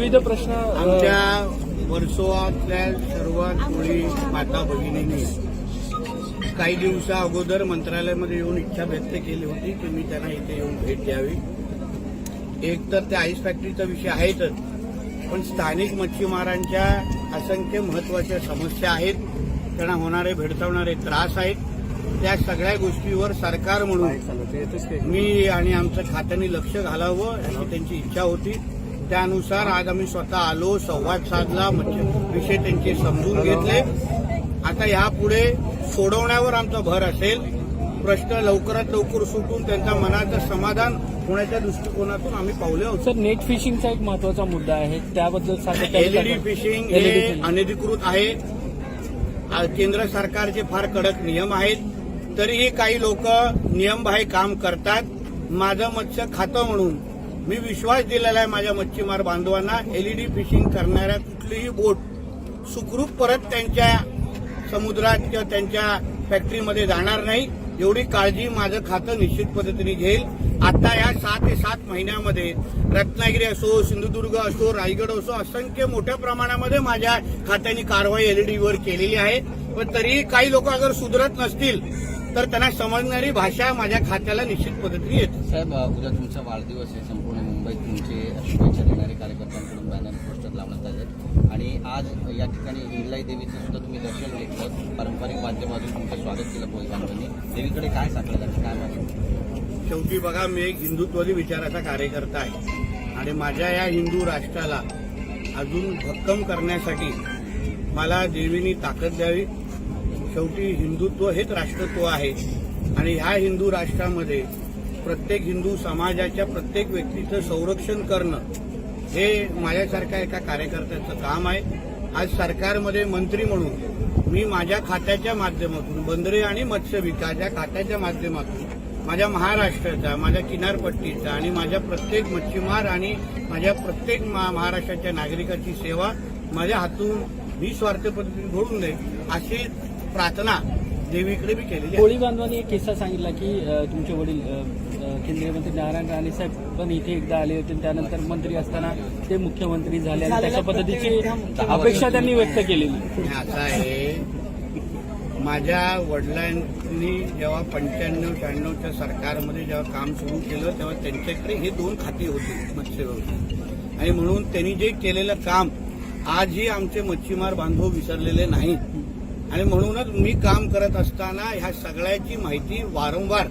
विविध प्रश्न आमच्या वर्सोवातल्या सर्व कोळी माता भगिनींनी काही दिवसा अगोदर मंत्रालयामध्ये येऊन इच्छा व्यक्त केली होती की मी त्यांना इथे येऊन भेट द्यावी. एक तर त्या आईस फॅक्टरीचा विषय आहेतच पण स्थानिक मच्छीमारांच्या असंख्य महत्त्वाच्या समस्या आहेत त्यांना होणारे भेडसावणारे त्रास आहेत. त्या सगळ्या गोष्टीवर सरकार म्हणून मी आणि आमचं खात्याने लक्ष घालावं अशी त्यांची इच्छा होती. त्यानुसार आज आम्ही स्वतः आलो संवाद साधला मच्छी विषय त्यांचे समजून घेतले. आता यापुढे सोडवण्यावर आमचा भर असेल. प्रश्न लवकरात लवकर सुटून त्यांच्या मनाचं समाधान होण्याच्या दृष्टिकोनातून आम्ही पावले आहोत. सर नेट फिशिंगचा एक महत्त्वाचा मुद्दा आहे. त्याबद्दल एलईडी फिशिंग हे. अनधिकृत आहे. केंद्र सरकारचे फार कडक नियम आहेत. तरीही काही लोक नियमबाह्य काम करतात. माझं मत्स्य खातं म्हणून मी विश्वास दिलेला आहे माझ्या मच्छीमार बांधवांना एलईडी फिशिंग करणाऱ्या कुठलीही बोट सुखरूप परत त्यांच्या समुद्रात किंवा त्यांच्या फॅक्टरीमध्ये जाणार नाही. एवढी काळजी माझं खातं निश्चित पद्धतीने घेईल. आता या सात ते सात महिन्यामध्ये रत्नागिरी असो सिंधुदुर्ग असो रायगड असो असंख्य मोठ्या प्रमाणामध्ये माझ्या खात्याने कारवाई एलईडीवर केलेली आहे. पण तरीही काही लोक अगर सुधरत नसतील तर त्यांना समजणारी भाषा माझ्या खात्याला निश्चित पद्धतीने येते. साहेब उद्या तुमचा वाढदिवस आहे. संपूर्ण मुंबईत तुमचे शुभेच्छा देणारे कार्यकर्त्यांकडून बॅनर पोस्टर लावण्यात आले आणि आज या ठिकाणी इंगलाई देवीचं सुद्धा तुम्ही दर्शन घेतलं. पारंपरिक माध्यमातून तुमचं स्वागत केलं पोलिसांनी देवीकडे काय सांगलं जातं काय माहिती? शेवटी बघा मी एक हिंदुत्ववादी विचाराचा कार्यकर्ता आहे. आणि माझ्या या हिंदू राष्ट्राला अजून भक्कम करण्यासाठी मला देवीनी ताकद द्यावी. शेवटी हिंदुत्व हेच राष्ट्रत्व आहे. आणि ह्या हिंदू राष्ट्रामध्ये प्रत्येक हिंदू समाजाच्या प्रत्येक व्यक्तीचं संरक्षण करणं हे माझ्यासारख्या एका कार्यकर्त्याचं काम आहे. आज सरकारमध्ये मंत्री म्हणून मी माझ्या खात्याच्या माध्यमातून बंदरे आणि मत्स्य विकास या खात्याच्या माध्यमातून माझ्या महाराष्ट्राचा माझ्या किनारपट्टीचा आणि माझ्या प्रत्येक मच्छीमार आणि माझ्या प्रत्येक मा- महाराष्ट्राच्या नागरिकाची सेवा माझ्या हातून निस्वार्थ पद्धतीने घडून दे अशी प्रार्थना देवीकडे मी केलेली आहे. कोळी बांधवांनी एक किस्सा सांगितला की अ, तुमचे वडील अ, अ, केंद्रीय मंत्री नारायण राणे साहेब पण इथे एकदा आले होते. आणि त्यानंतर मंत्री असताना ते मुख्यमंत्री झाले आणि तशा पद्धतीची अपेक्षा त्यांनी व्यक्त केलेली. आणि असं आहे माझ्या वडिलांनी जेव्हा पंच्याण्णव शहाण्णवच्या सरकारमध्ये जेव्हा काम सुरू केलं तेव्हा त्यांच्याकडे हे दोन खाती होती मत्स्य व्यवसाय आणि म्हणून त्यांनी जे केलेलं काम आजही आमचे मच्छीमार बांधव विसरलेले नाहीत. आणि म्हणूनच मी काम करत असताना ह्या सगळ्याची माहिती वारंवार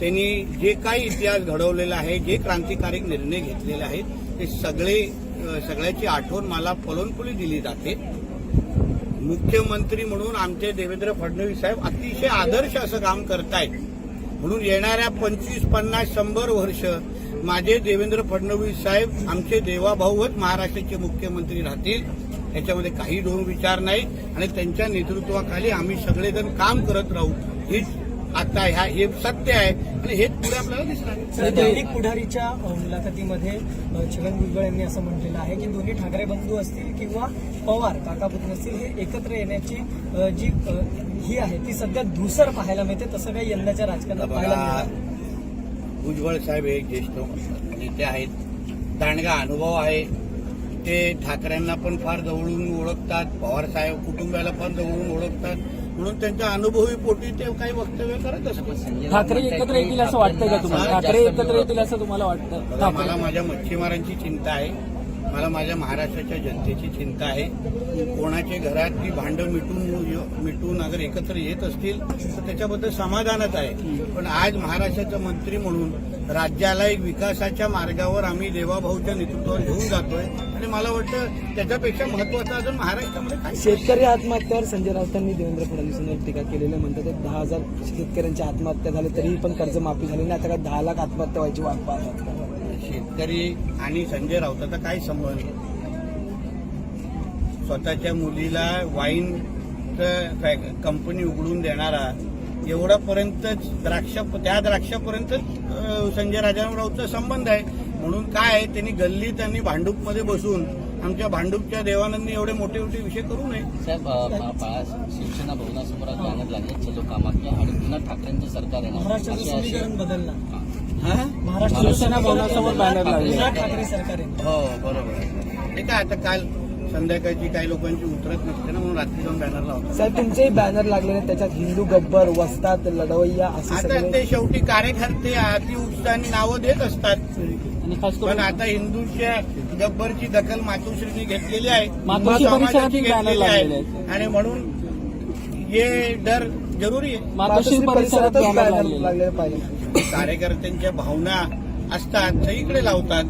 त्यांनी जे काही इतिहास घडवलेला आहे जे क्रांतिकारी निर्णय घेतलेले आहेत ते सगळे सगळ्याची आठवण मला पलोनपुली दिली जाते. मुख्यमंत्री म्हणून आमचे देवेंद्र फडणवीस साहेब अतिशय आदर्श असं काम करतायत. म्हणून येणाऱ्या पंचवीस पन्नास शंभर वर्ष माझे देवेंद्र फडणवीस साहेब आमचे देवाभाऊच महाराष्ट्राचे मुख्यमंत्री राहतील. याच्यामध्ये काही दोन विचार नाही आणि त्यांच्या नेतृत्वाखाली आम्ही सगळेजण काम करत राहू. हीच आता ह्या हे सत्य आहे आणि हेच पुढे आपल्याला दिसणार दैनिक पुढारीच्या मुलाखतीमध्ये छगन भुजबळ यांनी असं म्हटलेलं आहे की दोन्ही ठाकरे बंधू असतील किंवा पवार काकापुत्र असतील हे एकत्र येण्याची जी ही आहे ती सध्या धुसर पाहायला मिळते तसं काही यंदाच्या राजकारणात पाहायला भुजबळ साहेब हे ज्येष्ठ नेते आहेत. दांडगा अनुभव आहे. ते ठाकरेंना पण फार जवळून ओळखतात पवार साहेब कुटुंबाला पण जवळून ओळखतात. म्हणून त्यांच्या अनुभवी पोटी ते काही वक्तव्य करत असतात. ठाकरे एकत्र येतील असं वाटतं का तुम्हाला? ठाकरे एकत्र येतील असं तुम्हाला वाटतं? मला माझ्या मच्छीमारांची चिंता आहे. मला माझ्या महाराष्ट्राच्या जनतेची चिंता आहे. कोणाच्या घरात ती भांडं मिटून मिटून अगर एकत्र येत असतील तर त्याच्याबद्दल समाधानच आहे. पण आज महाराष्ट्राचा मंत्री म्हणून राज्याला एक विकासाच्या मार्गावर आम्ही देवाभाऊच्या नेतृत्वावर घेऊन जातोय. आणि मला वाटतं त्याच्यापेक्षा महत्वाचं अजून महाराष्ट्रामध्ये काय? शेतकरी आत्महत्यावर संजय राऊतांनी देवेंद्र फडणवीसांवर टीका केलेली म्हणतात दहा हजार शेतकऱ्यांच्या आत्महत्या झाल्या तरीही पण कर्जमाफी झाली नाही. आता काय दहा लाख आत्महत्या व्हायची वाट पाहतात शेतकरी आणि संजय राऊताचा काय संबंध? स्वतःच्या मुलीला वाईन कंपनी उघडून देणारा एवढापर्यंत द्राक्ष त्या द्राक्षापर्यंत संजय राजारामरावचा संबंध आहे. म्हणून काय आहे त्यांनी गल्ली त्यांनी भांडूपमध्ये बसून आमच्या भांडूपच्या देवानंदनी एवढे मोठे मोठे विषय करू नये. साहेब शिवसेना भवनासमोर आज बॅनर लागले कामाख्या आणि पुन्हा ठाकरेंचं सरकार येणार. महाराष्ट्राचं अशी अशी समीकरण बदलणार हा? महाराष्ट्र शिवसेना भवनासमोर बॅनर लागले ठाकरे सरकार हो बरोबर. ते काय आता काल संध्याकाळची काही लोकांची उतरत नसते ना म्हणून रात्री जाऊन बॅनर लावतात. साहेब तुमचेही बॅनर लागलेले आहेत, त्याच्यात हिंदू गब्बर वस्तात लढवय्या असे आता सगळे ते शेवटी कार्यकर्ते अति उत्साहाने नावं देत असतात. आणि खास पण करून आता हिंदूच्या गब्बरची दखल मातोश्रीने घेतलेली आहे. मातोश्री समाजाची परिसरातही बॅनर घेतलेली लागलेले आहे. आहेत. आणि म्हणून हे डर जरुरी आहे. मातोश्री परिसरात परिसरातच बॅनर बॅनर लागलेले लागलेले पाहिजे. कार्यकर्त्यांच्या भावना असतात सगळीकडे लावतात.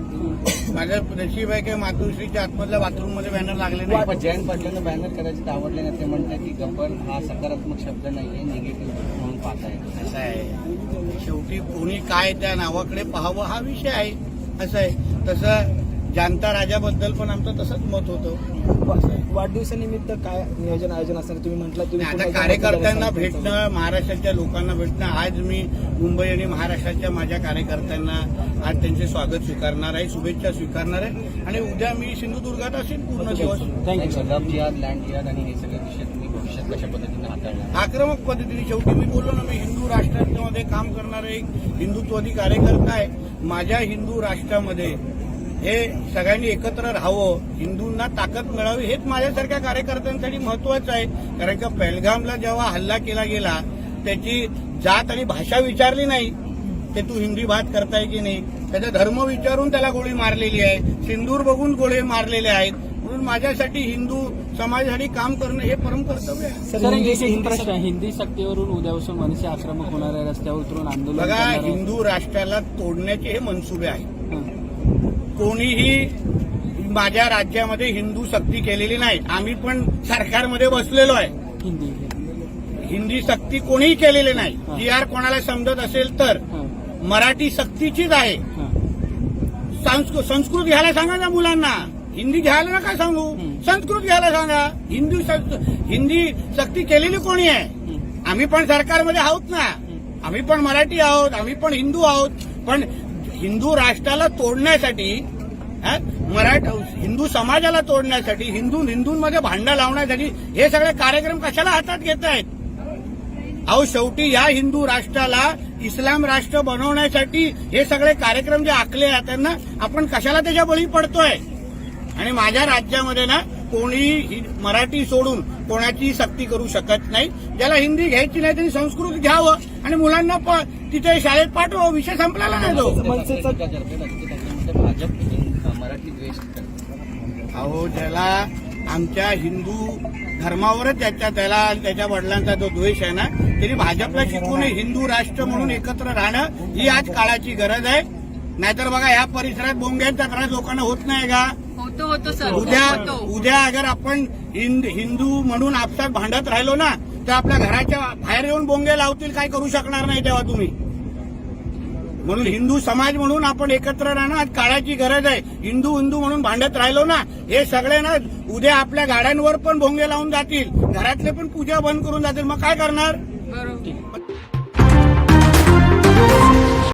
माझं नशीब आहे की मातोश्रीच्या आतमधल्या बाथरूममध्ये बॅनर लागले नाही. पण जयंत पाटलांना बॅनर करायचे आवडले नाही ते म्हणतात की गब्बर हा सकारात्मक शब्द नाहीये निगेटिव्ह म्हणून पाहताय. असं आहे. शेवटी कोणी काय त्या नावाकडे पाहावं हा विषय आहे. असं आहे. तसं जाणता राजाबद्दल पण आमचं तसंच मत होतं. वाढदिवसानिमित्त काय नियोजन आयोजन असणार? तुम्ही म्हटलं तुम्ही आता कार्यकर्त्यांना भेटणं महाराष्ट्राच्या लोकांना भेटणं आज मी मुंबई आणि महाराष्ट्राच्या माझ्या कार्यकर्त्यांना आज त्यांचे स्वागत स्वीकारणार आहे शुभेच्छा स्वीकारणार आहे. आणि उद्या मी सिंधुदुर्गात असेल पूर्ण दिवस. थँक्यू लँड जिहाद आणि हे सगळे विषय तुम्ही भविष्यात कशा पद्धतीने हाताळणार? आक्रमक पद्धतीने शेवटी मी बोललो ना मी हिंदू राष्ट्रामध्ये काम करणारा एक हिंदुत्ववादी कार्यकर्ता आहे. माझ्या हिंदू राष्ट्रामध्ये हे सगळ्यांनी एकत्र राहावं हिंदूंना ताकद मिळावी हेच माझ्यासारख्या कार्यकर्त्यांसाठी महत्वाचं आहे. कारण का पेलगामला जेव्हा हल्ला केला गेला त्याची जात आणि भाषा विचारली नाही. ते तू हिंदी बात करताय की नाही? त्याचा धर्म विचारून त्याला गोळी मारलेली आहे. सिंदूर बघून गोळी मारलेले आहेत. म्हणून माझ्यासाठी हिंदू समाजासाठी काम करणं हे परम कर्तव्य आहे. हिंदी- सक्तीवरून उद्यापासून मनसे आक्रमक होणार आहे रस्त्यावर उतरून आंदोलन बघा. हिंदू राष्ट्राला तोडण्याचे हे मनसुबे आहेत. कोणीही माझ्या राज्यामध्ये हिंदू सक्ती केलेली नाही. आम्ही पण सरकारमध्ये बसलेलो आहे. हिंदी. सक्ती कोणीही केलेली नाही. जी आर कोणाला समजत असेल तर. मराठी सक्तीचीच आहे. संस्कृत घ्यायला सांगा ना मुलांना. हिंदी घ्यायला नका सांगू. संस्कृत घ्यायला सांगा. हिंदी हिंदी सक्ती केलेली कोणी आहे. आम्ही पण सरकारमध्ये आहोत ना. आम्ही पण मराठी आहोत. आम्ही पण हिंदू आहोत. पण हिंदू राष्ट्राला तोडण्यासाठी मराठा मराठ हिंदू समाजाला तोडण्यासाठी हिंदू हिंदूंमध्ये भांडा लावण्यासाठी हे सगळे कार्यक्रम कशाला हातात घेत आहेत? अहो शेवटी या हिंदू राष्ट्राला इस्लाम राष्ट्र बनवण्यासाठी हे सगळे कार्यक्रम जे आखले आहेत त्यांना आपण कशाला त्याच्या बळी पडतोय? आणि माझ्या राज्यामध्ये ना कोणी मराठी सोडून कोणाची सक्ती करू शकत नाही. ज्याला हिंदी घ्यायची नाही त्यांनी संस्कृत घ्यावं आणि मुलांना प- तिथे शाळेत पाठवा विषय संपलेला नाही तो. मनसेचा- टीका करते आदित्य ठाकरे म्हणतात भाजप हिंद- मराठी द्वेष करते अहो ज्याला आमच्या हिंदू धर्मावरच त्याच्या त्याला त्याच्या वडिलांचा जो द्वेष आहे ना त्यांनी भाजपला शिकून हिंदू राष्ट्र म्हणून एकत्र राहणं ही आज काळाची गरज आहे. नाहीतर बघा या परिसरात बोंग्यांचा त्रास लोकांना होत नाही का? होतो होतो सर. उद्या उद्या अगर आपण हिंद- हिंदू म्हणून आपसात भांडत राहिलो ना तर आपल्या घराच्या बाहेर येऊन बोंगे लावतील काय करू शकणार नाही तेव्हा तुम्ही. म्हणून हिंदू समाज म्हणून आपण एकत्र राहणं आज काळाची गरज आहे. हिंदू हिंदू म्हणून भांडत राहिलो ना हे सगळे ना उद्या आपल्या गाड्यांवर पण भोंगे लावून जातील. घरातले पण पूजा बंद करून जातील. मग काय करणार? बरोबर.